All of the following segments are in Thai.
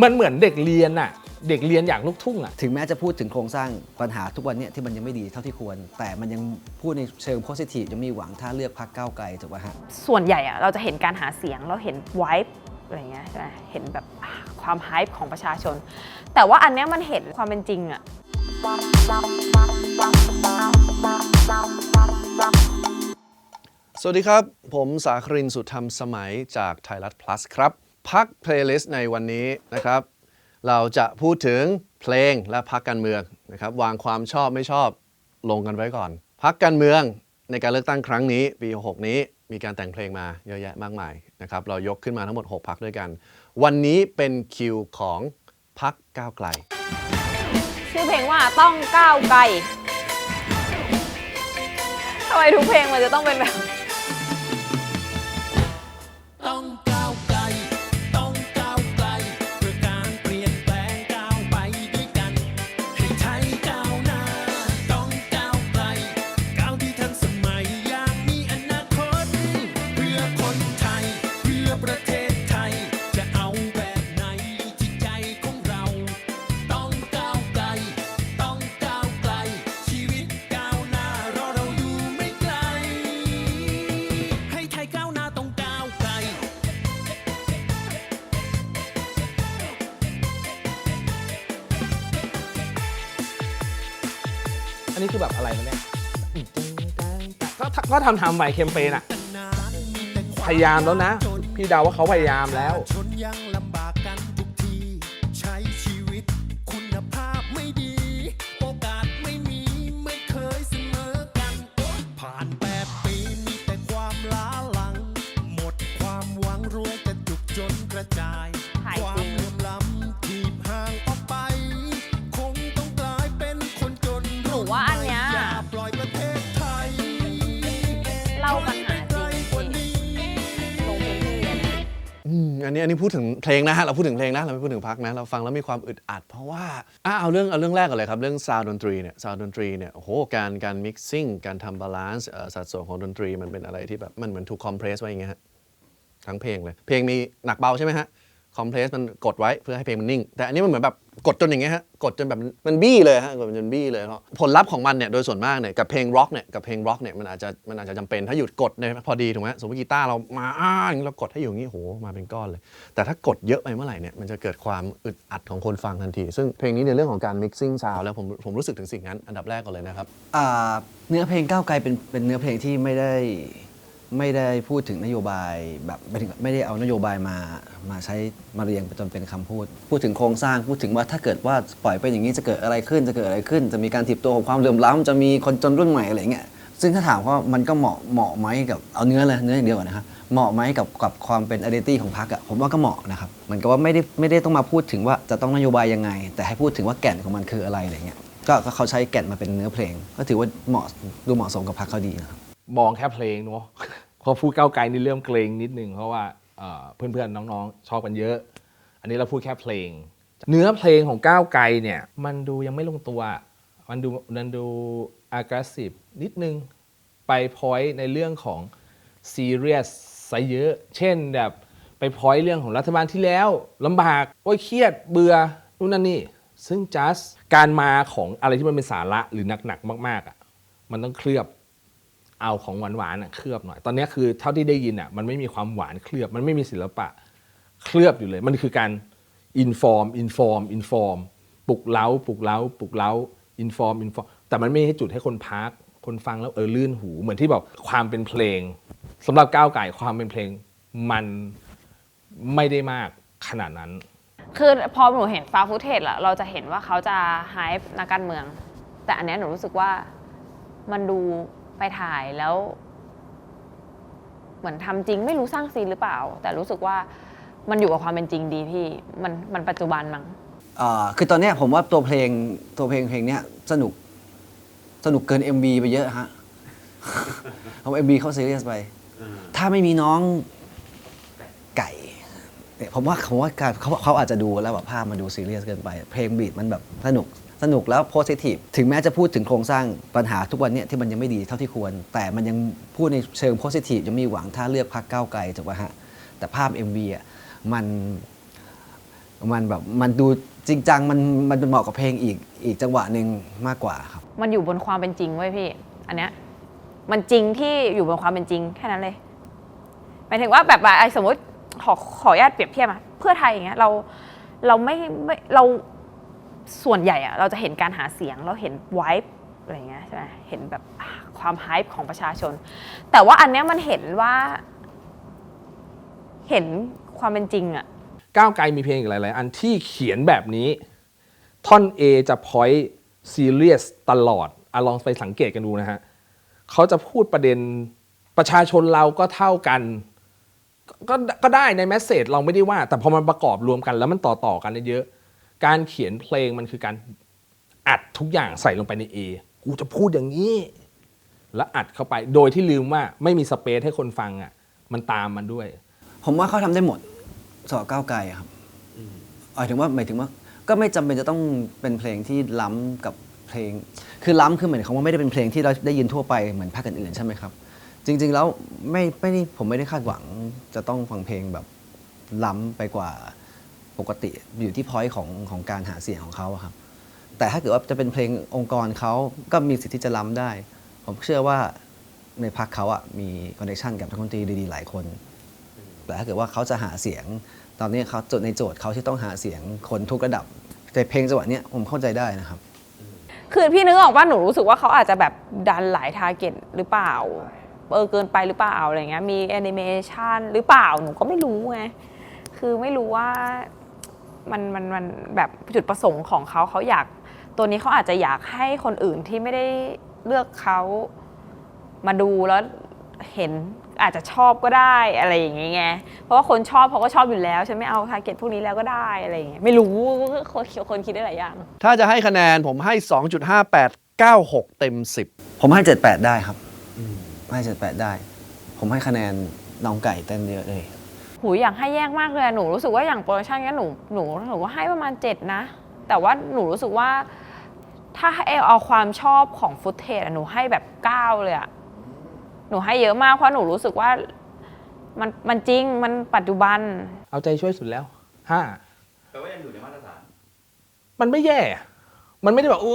มันเหมือนเด็กเรียนอะเด็กเรียนอยากลูกทุ่งอะถึงแม้จะพูดถึงโครงสร้างปัญหาทุกวันเนี้ที่มันยังไม่ดีเท่าที่ควร แต่มันยังพูดในเชิงโพสิทีฟยังมีหวังถ้าเลือกพรรคก้าวไกลถูกไหมฮะส่วนใหญ่อะเราจะเห็นการหาเสียงเราเห็นไวป์อะไรเงี้ยใช่ไหมเห็นแบบอ่าความไฮป์ของประชาชน แต่ว่าอันเนี้ยมันเห็นความเป็นจริงอะสวัสดีครับ ผมสาครินทร์สุธรรมสมัยจากไทยรัฐ plus ครับ พักเพลย์ลิสต์ในวันนี้นะครับ เราจะพูดถึงเพลงและพักการเมืองนะครับ วางความชอบไม่ชอบลงกันไว้ก่อน พักการเมืองในการเลือกตั้งครั้งนี้ปี 6 นี้มีการแต่งเพลงมาเยอะแยะมากมายนะครับ เรายกขึ้นมาทั้งหมด 6 พักด้วยกัน วันนี้เป็นคิวของพักก้าวไกล ชื่อเพลงว่าต้องก้าวไกลทำไมทุกเพลงมันจะต้องเป็นแบบ นี้คือแบบอะไรมันเนี่ยก็ก็ทำทำไปเคมเปญอะพยายามแล้วนะ พี่เดาว่าเขาพยายามแล้วาปัญหาจริงที่ลงพื้นที่อะนะอืมอันนี้อันนี้พูดถึงเพลงนะฮะเราพูดถึงเพลงนะเราไม่พูดถึงพักนะเราฟังแล้วมีความอึดอัด เพราะว่าอะเอาเรื่องเอาเรื่องแรกก่อนเลยครับเรื่องซาวดนตรีเนี่ยซาวดนตรีเนี่ยโอ้โหการการมิกซิ่งการทำบาลานซ์สัดส่วนของดนตรีมันเป็นอะไรที่แบบมันเหมือนถูกคอมเพรสไว้อย่างเงี้ยฮะทั้งเพลงเลย เพลงมีหนักเบาใช่ไหมฮะ คอมเพรสมันกดไว้เพื่อให้เพลงมันนิ่ง แต่อันนี้มันเหมือนแบบกดจนอย่างเงี้ยฮะกดจนแบบมันบี้เลยฮะกดจนบี้เลยเพราะผลลัพธ์ของมันเนี่ยโดยส่วนมากเนี่ยกับเพลงร็อกเนี่ยกับเพลงร็อกเนี่ยมันอาจจะมันอาจจะจำเป็นถ้าหยุดกดเนี่ยพอดีถูกไหมสมมติกีตาร์เรามาอ้าอย่างนี้เรากดให้อยู่อย่างนี้โหมาเป็นก้อนเลย แต่ถ้ากดเยอะไปเมื่อไหร่เนี่ยมันจะเกิดความอึดอัดของคนฟังทันที ซึ่งเพลงนี้ในเรื่องของการ mixing sound แล้วผมผมรู้สึกถึงสิ่งนั้นอันดับแรกก่อนเลยนะครับ อ่าเนื้อเพลงก้าวไกลเป็นเป็นเนื้อเพลงที่ไม่ได้ ไม่ได้พูดถึงนโยบายแบบไม่ถึงไม่ได้เอานโยบายมามาใช้มาเรียงจนเป็นคำพูด พูดถึงโครงสร้างพูดถึงว่าถ้าเกิดว่าปล่อยไปอย่างนี้จะเกิดอะไรขึ้นจะเกิดอะไรขึ้น จะมีการถีบตัวของความเหลื่อมล้ำจะมีคนจนรุ่นใหม่อะไรเงี้ยซึ่งถ้าถามว่ามันก็เหมาะเหมาะไหมกับเอาเนื้อเลยเนื้ออย่างเดียวนะครับเหมาะไหมกับกับความเป็น identity ของพรรคอะผมว่าก็เหมาะนะครับเหมือนกับว่าไม่ได้ไม่ได้ต้องมาพูดถึงว่าจะต้องนโยบายยังไง แต่ให้พูดถึงว่าแก่นของมันคืออะไรอะไรเงี้ยก็ก็เขาใช้แก่นมาเป็นเนื้อเพลง ก็ถือว่าเหมาะดูเหมาะสมกับพรรคเขาดีนะครับ มองแค่เพลงเนาะพอพูดก้าวไกลนี่เริ่มเกรงนิดนึงเพราะว่าเพื่อนๆน้องๆ ชอบกันเยอะ อันนี้เราพูดแค่เพลง เนื้อเพลงของก้าวไกลเนี่ย มันดูยังไม่ลงตัว มันดูมันดู aggressive นิดนึงไปพอยในเรื่องของ serious ซะเยอะ เช่นแบบไปพอยเรื่องของรัฐบาลที่แล้วลำบากโอ้ยเครียดเบื่อนู่นนั่นนี่ ซึ่ง just การมาของอะไรที่มันเป็นสาระหรือหนักๆมากๆอะมันต้องเคลือบ เอาของหวานๆเคลือบหน่อย ตอนนี้คือเท่าที่ได้ยินอะมันไม่มีความหวานเคลือบ มันไม่มีศิลปะเคลือบอยู่เลย มันคือการอินฟอร์มอินฟอร์มอินฟอร์มปลุกเล้าปลุกเล้าปลุกเล้าอินฟอร์มอินฟอร์มแต่มันไม่ให้จุดให้คนพักคนฟังแล้วเออลื่นหู เหมือนที่บอกความเป็นเพลงสำหรับก้าวไก่ความเป็นเพลง มันไม่ได้มากขนาดนั้น คือพอหนูเห็นฟาฟูเทจอะเราจะเห็นว่าเขาจะไฮป์นักการเมือง แต่อันนี้หนูรู้สึกว่ามันดู ไปถ่ายแล้ว เหมือนทำจริงไม่รู้สร้างซีนหรือเปล่า แต่รู้สึกว่ามันอยู่กับความเป็นจริงดีพี่มันมันปัจจุบันมั้งอ่าคือตอนเนี้ยผมว่าตัวเพลงตัวเพลงเพลงเนี้ยสนุกสนุกเกิน MV ไปเยอะฮะผม MV เขาซีเรียสไป ถ้าไม่มีน้องไก่เนี่ยผมว่าผมว่าการเขาเขาอาจจะดูแล้วแบบภาพมันดูซีเรียสเกินไป เพลงบีทมันแบบสนุก สนุกแล้วโพสิทีฟถึงแม้จะพูดถึงโครงสร้างปัญหาทุกวันนี้ที่มันยังไม่ดีเท่าที่ควร แต่มันยังพูดในเชิงโพสิทีฟยังมีหวังถ้าเลือกพรรคก้าวไกลถูกไหมฮะแต่ภาพ MV อะมันมันแบบมันดูจริงจังมันมันเหมาะกับเพลงอีกอีกจังหวะหนึ่งมากกว่าครับ มันอยู่บนความเป็นจริงเว้ยพี่ อันเนี้ยมันจริงที่อยู่บนความเป็นจริงแค่นั้นเลยหมายถึงว่าแบบไอ้สมมติขอขออนุญาตเปรียบเทียบอะเพื่อไทยอย่างเงี้ยเราเราไม่ไม่เรา ส่วนใหญ่อะเราจะเห็นการหาเสียงเราเห็นไวท์อะไรเงี้ยใช่ไหมเห็นแบบความไฮป์ของประชาชน แต่ว่าอันเนี้ยมันเห็นว่า เห็นความเป็นจริงอะก้าวไกลมีเพลงอีกหลาย ๆ อันที่เขียนแบบนี้ ท่อน A จะ point serious ตลอดอะลองไปสังเกตกันดูนะฮะเขาจะพูดประเด็นประชาชนเราก็เท่ากันก็ก็ได้ในแมสเซจเราไม่ได้ว่า แต่พอมันประกอบรวมกันแล้วมันต่อต่อกันเยอะๆ การเขียนเพลงมันคือการอัดทุกอย่างใส่ลงไปใน A กูจะพูดอย่างนี้ แล้วอัดเข้าไปโดยที่ลืมว่าไม่มีสเปซให้คนฟังอะ มันตามมันด้วย ผมว่าเขาทำได้หมดสำหรับก้าวไกลอะครับหมายถึงว่าหมายถึงว่า ก็ไม่จำเป็นจะต้องเป็นเพลงที่ล้ำกับเพลง คือล้ำคือเหมือนเขาว่าไม่ได้เป็นเพลงที่เราได้ยินทั่วไปเหมือนภาคอื่นๆใช่ไหมครับ จริง ๆ แล้วไม่ไม่ได้ผมไม่ได้คาดหวังจะต้องฟังเพลงแบบล้ำไปกว่า ปกติอยู่ที่พอยต์ของของการหาเสียงของเขาอะครับแต่ถ้าเกิดว่าจะเป็นเพลงองค์กรเขาก็มีสิทธิ์ที่จะล้ำได้ ผมเชื่อว่าในพรรคเขาอะมีคอนเนคชันกับนักดนตรีดีๆหลายคน แต่ถ้าเกิดว่าเขาจะหาเสียง ตอนนี้เขาจดในโจทย์เขาที่ต้องหาเสียงคนทุกระดับ แต่เพลงจังหวะเนี้ยผมเข้าใจได้นะครับ คือพี่นึกออกว่าหนูรู้สึกว่าเขาอาจจะแบบดันหลายทาร์เก็ตหรือเปล่า เออเกินไปหรือเปล่าอะไรเงี้ย มีแอนิเมชันหรือเปล่า หนูก็ไม่รู้ไง คือไม่รู้ว่า มันมันมันแบบจุดประสงค์ของเขาเขาอยากตัวนี้เขาอาจจะอยากให้คนอื่นที่ไม่ได้เลือกเขามาดูแล้วเห็นอาจจะชอบก็ได้อะไรอย่างเงี้ยเพราะว่าคนชอบเขาก็ชอบอยู่แล้วฉันไม่เอาทาร์เก็ตพวกนี้แล้วก็ได้อะไรอย่างเงี้ยไม่รู้คนคนคิดได้หลายอย่าง ถ้าจะให้คะแนนผมให้ 2.5896 เต็ม 10 ผมให้เจ็ดแปดได้ครับให้เจ็ดแปดได้ ผมให้คะแนนน้องไก่เต้นเยอะเลย หูยอยากให้แยกมากเลยอะหนูรู้สึกว่าอย่างโปรดักชันเนี้ยหนูหนูหนูว่าให้ประมาณเจ็ดนะ แต่ว่าหนูรู้สึกว่า ถ้าให้เอาความชอบของฟุตเทจหนูให้แบบเก้าเลยอะหนูให้เยอะมากเพราะหนูรู้สึกว่ามันมันจริงมันปัจจุบัน เอาใจช่วยสุดแล้วห้าแปลว่ายังอยู่ในมาตรฐาน มันไม่แย่ มันไม่ได้แบบโอ้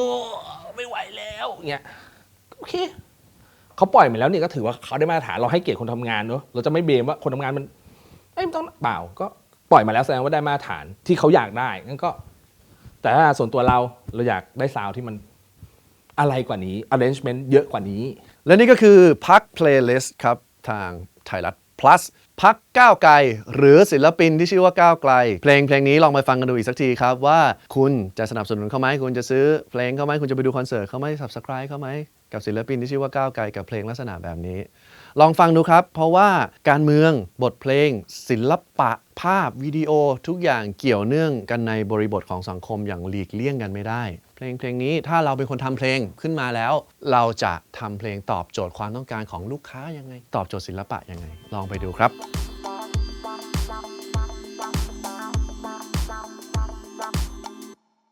ไม่ไหวแล้วเงี้ยโอเคเขาปล่อยมาแล้วนี่ก็ถือว่าเขาได้มาตรฐานเราให้เกียรติคนทำงานเนอะเราจะไม่เบมว่าคนทำงานมัน เอ้ยมันต้องเปล่าก็ปล่อยมาแล้วแสดงว่าได้มาตรฐานที่เขาอยากได้งั้นก็ แต่ถ้าส่วนตัวเราเราอยากได้ซาวด์ที่มันอะไรกว่านี้ arrangement เยอะกว่านี้ และนี่ก็คือพัก playlist ครับ ทางไทยรัฐ plus พักก้าวไกล หรือศิลปินที่ชื่อว่าก้าวไกล เพลงเพลงนี้ลองไปฟังกันดูอีกสักทีครับ ว่าคุณจะสนับสนุนเขาไหมคุณจะซื้อเพลงเขาไหมคุณจะไปดูคอนเสิร์ตเขาไหม subscribe เขาไหมกับศิลปินที่ชื่อว่าก้าวไกลกับเพลงลักษณะแบบนี้ ลองฟังดูครับ เพราะว่าการเมืองบทเพลง ศิลปะภาพวิดีโอทุกอย่างเกี่ยวเนื่องกันในบริบทของสังคมอย่างหลีกเลี่ยงกันไม่ได้ เพลงเพลงนี้ถ้าเราเป็นคนทำเพลงขึ้นมาแล้ว เราจะทำเพลงตอบโจทย์ความต้องการของลูกค้ายังไง ตอบโจทย์ศิลปะยังไง ลองไปดูครับ